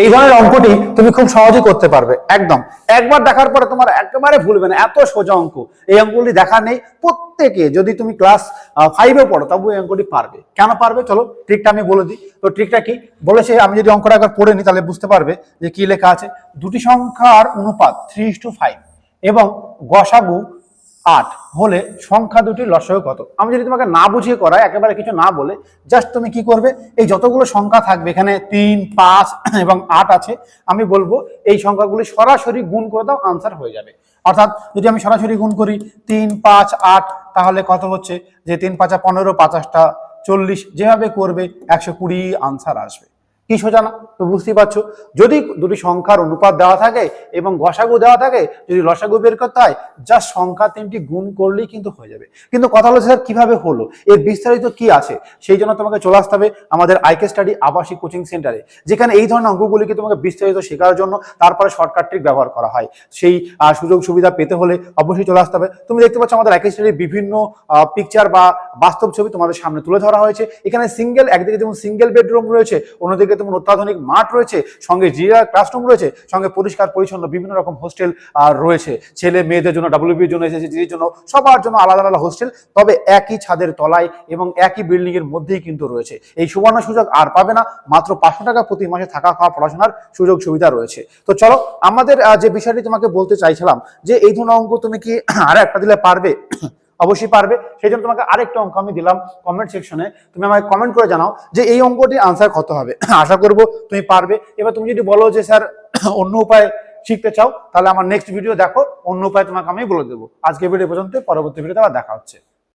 এই ধরনের অঙ্কটি তুমি খুব সহজেই করতে পারবে। একদম। একবার দেখার পরে তোমার একেবারে ভুলবে না, এত সোজা অঙ্ক। এই অঙ্কগুলি দেখা নেই। প্রত্যেকে যদি তুমি ক্লাস ফাইভে পড়ো তবু এই অঙ্কটি পারবে। কেন পারবে? চলো ট্রিকটা আমি বলে দিই। তো ট্রিকটা কি? বলেছে, আমি যদি অঙ্কটা একবার পড়ে নিই, তাহলে বুঝতে পারবে যে কি লেখা আছে। দুটি সংখ্যার অনুপাত থ্রি টু ফাইভ এবং গসাগু আট হলে সংখ্যা দুটির লসাগু কত? আমি যদি তোমাকে না বুঝিয়ে করাই, একেবারে কিছু না বলে জাস্ট তুমি কি করবে? এই যতগুলো সংখ্যা থাকবে, এখানে তিন, পাঁচ এবং আট আছে, আমি বলব এই সংখ্যাগুলি সরাসরি গুণ করে দাও আনসার হয়ে যাবে। অর্থাৎ যদি আমি সরাসরি গুণ করি, তিন, পাঁচ, আট, তাহলে কত হচ্ছে? যে তিন, পাঁচা পনেরো, পাঁচাশটা চল্লিশ, যেভাবে করবে, একশো কুড়ি আনসার আসবে। কি সোজা না? তো বুঝতেই পারছ? যদি দুটি সংখ্যার অনুপাত দেওয়া থাকে এবং গসাগু দেওয়া থাকে, যদি লসাগু বের করতে হয় জাস্ট সংখ্যা তিনটি গুণ করলেই কিন্তু হয়ে যাবে। কিন্তু কথা হলো, স্যার, কীভাবে হলো? এর বিস্তারিত কি আছে? সেই জন্য তোমাকে চলে আসতে হবে আমাদের আইকে স্টাডি আবাসিক কোচিং সেন্টারে যেখানে এই ধরনের অঙ্কগুলিকে তোমাকে বিস্তারিত শেখার জন্য তারপরে শর্টকাট ট্রিক ব্যবহার করা হয়। সেই সুযোগ সুবিধা পেতে হলে অবশ্যই চলে আসতে হবে। তুমি দেখতে পাচ্ছ আমাদের আইকে স্টাডির বিভিন্ন পিকচার বা বাস্তব ছবি তোমাদের সামনে তুলে ধরা হয়েছে। এখানে সিঙ্গেল একদিকে যেমন সিঙ্গেল বেডরুম রয়েছে, অন্যদিকে তেমন অত্যাধুনিক মাঠ রয়েছে, সঙ্গে জিরা ক্লাসরুম রয়েছে, সঙ্গে পরিষ্কার পরিচ্ছন্ন বিভিন্ন রকম হোস্টেল আর রয়েছে। ছেলে মেয়েদের জন্য ডাব্লিউবির জন্য এসেছে জির জন্য সবার জন্য আলাদা আলাদা হোস্টেল তবে একই ছাদের তলায় এবং একই বিল্ডিং এর মধ্যেই কিন্তু রয়েছে। এই সুবর্ণ সুযোগ আর পাবে না, মাত্র পাঁচশো টাকা প্রতি মাসে থাকা খাওয়া পড়াশোনার সুযোগ সুবিধা রয়েছে। তো চলো, আমাদের যে বিষয়টি তোমাকে বলতে চাইছিলাম, যে এই ধরনের অঙ্ক তুমি কি আর একটা দিলে পারবে? অবশ্যই পারবে। সেই জন্য তোমাকে আরেকটা অঙ্ক আমি দিলাম কমেন্ট সেকশনে তুমি আমাকে কমেন্ট করে জানাও যে এই অঙ্কটি আনসার কত হবে। আশা করব তুমি পারবে। এবার তুমি যদি বলো যে স্যার, অন্য উপায় শিখতে চাও, তাহলে আমার নেক্সট ভিডিও দেখো। অন্য উপায় তোমাকে আমি বলে দেবো। আজকে ভিডিও পর্যন্ত পরবর্তী ভিডিওতে আবার দেখা হচ্ছে।